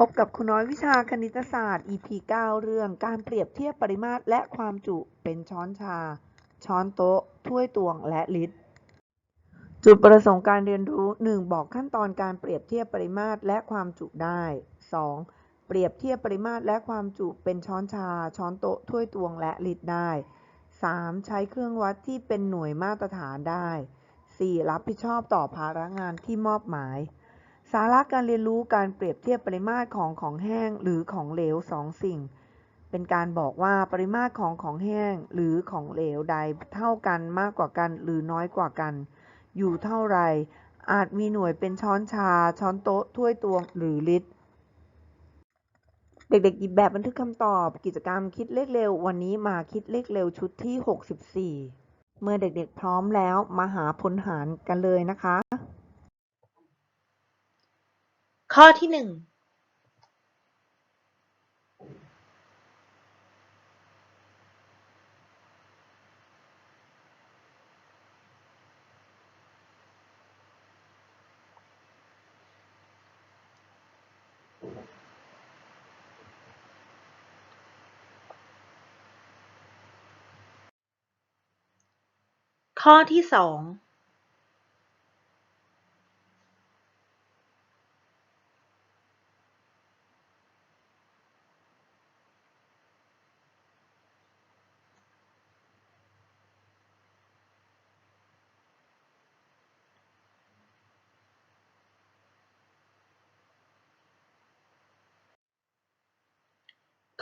พบกับคุณน้อยวิชาคณิตศาสตร์ EP 9 เรื่องการเปรียบเทียบปริมาตรและความจุเป็นช้อนชา ช้อนโต๊ะ ถ้วยตวง และลิตร จุดประสงค์การเรียนรู้ 1. บอกขั้นตอนการเปรียบเทียบปริมาตรและความจุได้ 2. เปรียบเทียบปริมาตรและความจุเป็นช้อนชา ช้อนโต๊ะ ถ้วยตวง และลิตรได้ 3. ใช้เครื่องวัดที่เป็นหน่วยมาตรฐานได้ 4. รับผิดชอบต่อภาระงานที่มอบหมาย สาระการเรียนรู้การเปรียบเทียบปริมาตรของของแห้งหรือของเหลวสองสิ่ง เป็นการบอกว่าปริมาตรของของแห้งหรือของเหลวใดเท่ากันมากกว่ากันหรือน้อยกว่ากัน อยู่เท่าไรอาจมีหน่วยเป็นช้อนชา ช้อนโต๊ะ ถ้วยตวง หรือลิตร เด็กๆหยิบแบบบันทึกคำตอบ กิจกรรมคิดเลขเร็ว วันนี้มาคิดเลขเร็วชุดที่ 64 เมื่อเด็กๆพร้อมแล้วมาหาผลหารกันเลยนะคะ ข้อที่หนึ่งข้อที่สอง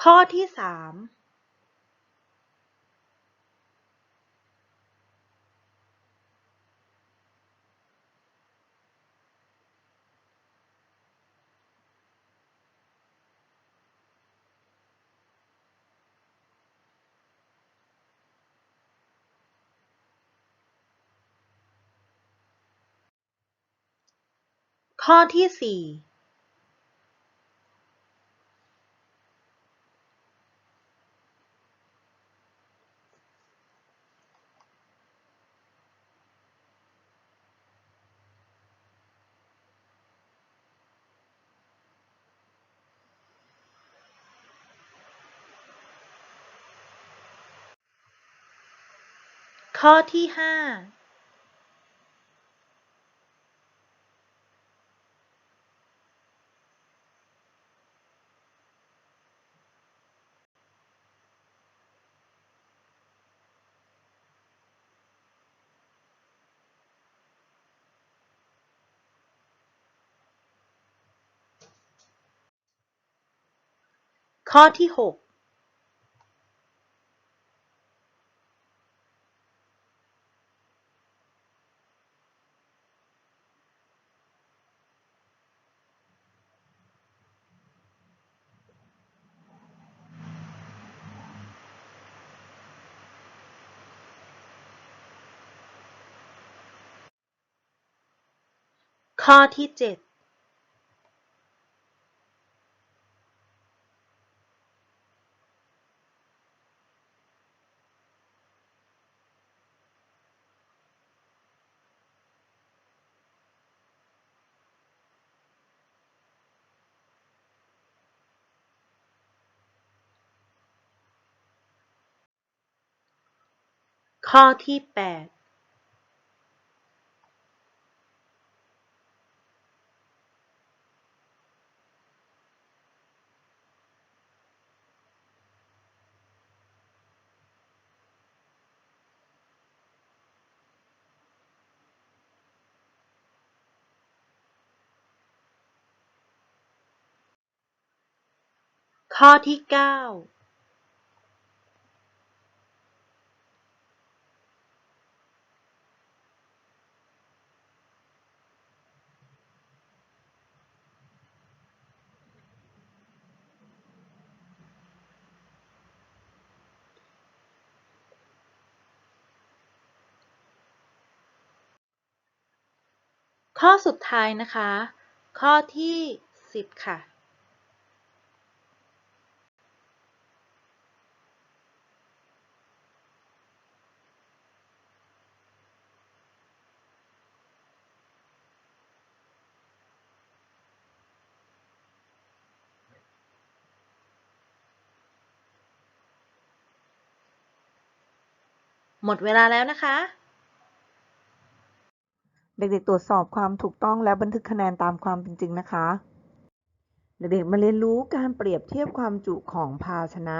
ข้อที่สามข้อที่สี่ ข้อที่ห้าข้อที่หก ข้อที่ 7ข้อที่ 8 ข้อที่เก้าข้อสุดท้ายนะคะ ข้อที่สิบค่ะ หมดเวลาแล้วนะคะ เด็กๆตรวจสอบความถูกต้องและบันทึกคะแนนตามความเป็นจริงนะคะ เด็กๆมาเรียนรู้การเปรียบเทียบความจุของภาชนะ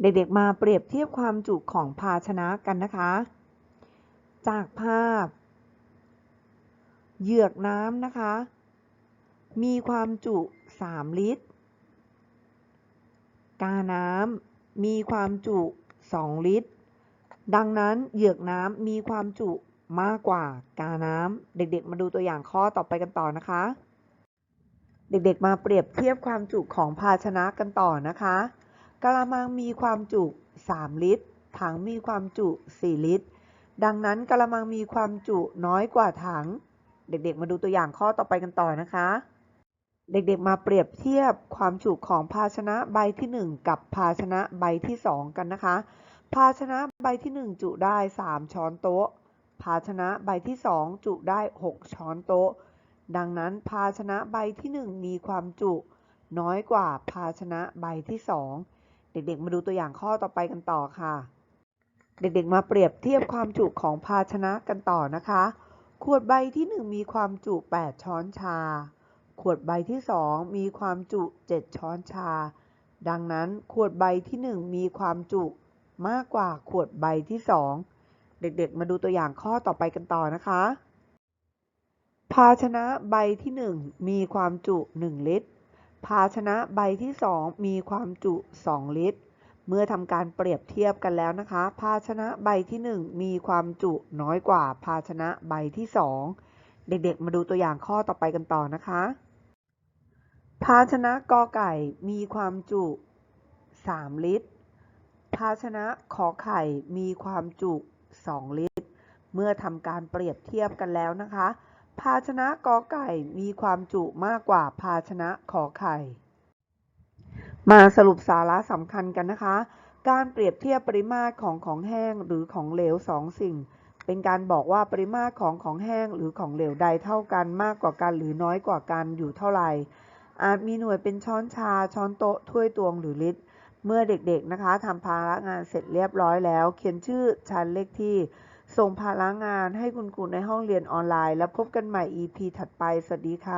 เด็กๆมาเปรียบเทียบความจุของภาชนะกันนะคะ จากภาพ เหยือกน้ำนะคะ มีความจุ 3 ลิตร กาน้ำ มีความจุ 2 ลิตร ดังนั้นเหยือกน้ำมีความจุมากกว่ากาน้ำเด็กๆ มาดูตัวอย่างข้อต่อไปกันต่อนะคะ เด็กๆ มาเปรียบเทียบความจุของภาชนะกันต่อนะคะกะละมังมีความจุ 3 ลิตร ถังมีความจุ 4 ลิตร ดังนั้นกะละมังมีความจุน้อยกว่าถัง เด็กๆ มาดูตัวอย่างข้อต่อไปกันต่อนะคะ เด็กๆ มาเปรียบเทียบความจุของภาชนะใบที่ 1 กับภาชนะใบที่ 2 กันนะคะ ภาชนะใบที่ 1 จุได้ 3 ช้อนโต๊ะ ภาชนะใบที่ 2 จุได้ 6 ช้อนโต๊ะ ดังนั้นภาชนะใบที่ 1 มีความจุ น้อยกว่าภาชนะใบที่ 2 เด็กๆ มาดูตัวอย่างข้อต่อไปกันต่อค่ะ เด็กๆ มาเปรียบเทียบความจุของภาชนะกันต่อนะคะ ขวดใบที่ 1 มีความจุ 8 ช้อนชา ขวดใบที่2มีความจุ7ช้อนชา ดังนั้นขวดใบที่1มีความจุมากกว่าขวดใบที่2เด็กๆ มาดูตัวอย่างข้อต่อไปกันต่อนะคะ ภาชนะใบที่1มีความจุ1ลิตร ภาชนะใบที่2มีความจุ2ลิตร เมื่อทำการเปรียบเทียบกันแล้วนะคะ ภาชนะใบที่1มีความจุน้อยกว่าภาชนะใบที่2เด็กๆ มาดูตัวอย่างข้อต่อไปกันต่อนะคะ ภาชนะกอไก่มีความจุ 3 ลิตร ภาชนะขอไข่มีความจุ 2 ลิตร เมื่อทำการเปรียบเทียบกันแล้วนะคะ ภาชนะกอไก่มีความจุมากกว่าภาชนะขอไข่ มาสรุปสาระสำคัญกันนะคะ การเปรียบเทียบปริมาตรของของแห้งหรือของเหลวสองสิ่ง เป็นการบอกว่าปริมาตรของของแห้งหรือของเหลวใดเท่ากันมากกว่ากันหรือน้อยกว่ากันอยู่เท่าไหร่ อาจมีหน่วยเป็นช้อนชา ช้อนโต๊ะ ถ้วยตวงหรือลิตร เมื่อเด็กๆนะคะทำภาระงานเสร็จเรียบร้อยแล้ว เขียนชื่อชั้นเลขที่ ส่งภาระงานให้คุณครูในห้องเรียนออนไลน์ แล้วพบกันใหม่ EP ถัดไป สวัสดีค่ะ